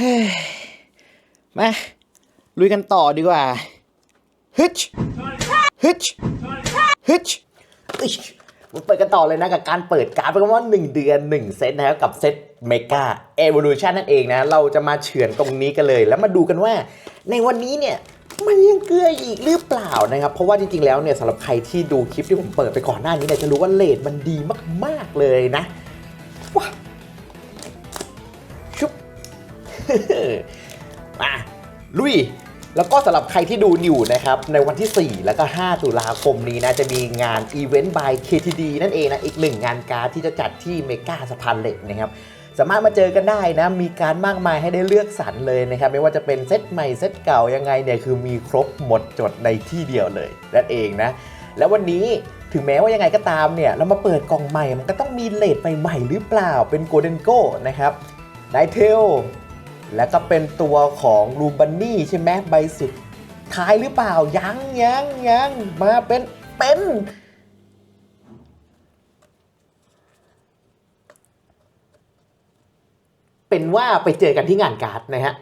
ฮ้ยมาลุยกันต่อดีกว่าฮึชฮึชฮึชอิ๊ชมาเปิดกันต่อเลยนะกับการเปิดการ์ดเป็นว่า1เดือน1เซตนะครับกับเซตเมกาเอ o ว u ชันนั่นเองนะ เราจะมาเฉือนตรงนี้กันเลย แล้วมาดูกันว่า ในวันนี้เนี่ยมันยังเกลืออีกหรือเปล่านะครับ เพราะว่าจริงๆแล้วเนี่ยสำหรับใครที่ดูคลิปที่ผมเปิดไปก่อนหน้านี้เนี่ยจะรู้ว่าเลทมันดีมากๆเลยนะว้า มาลุยแล้วก็สำหรับใครที่ดูอยู่นะครับ ในวันที่ 4 แล้วก็ 5 ตุลาคมนี้นะจะมีงาน Event by KTD นั่นเองนะอีกหนึ่งงานการดที่จะจัดที่เมกาสะพานเหล็กนะครับสามารถมาเจอกันได้นะ มีการมากมายให้ได้เลือกสรรเลยนะครับ ไม่ว่าจะเป็นเซตใหม่เซตเก่ายังไงเนี่ยคือมีครบหมดจดในที่เดียวเลยนั่นเองนะ แล้ววันนี้ถึงแม้ว่ายังไงก็ตามเนี่ยเรามาเปิดกล่องใหม่มันก็ต้องมีเลทใหม่ๆหรือเปล่าเป็นโกลเด้นโก้นะครับไดเทล แล้วก็เป็นตัวของลูบันนี่ใช่ไหมใบสุดท้ายหรือเปล่า ยังยังยังมาเป็นเป็นเป็นว่าไปเจอกันที่งานการ์ดนะฮะ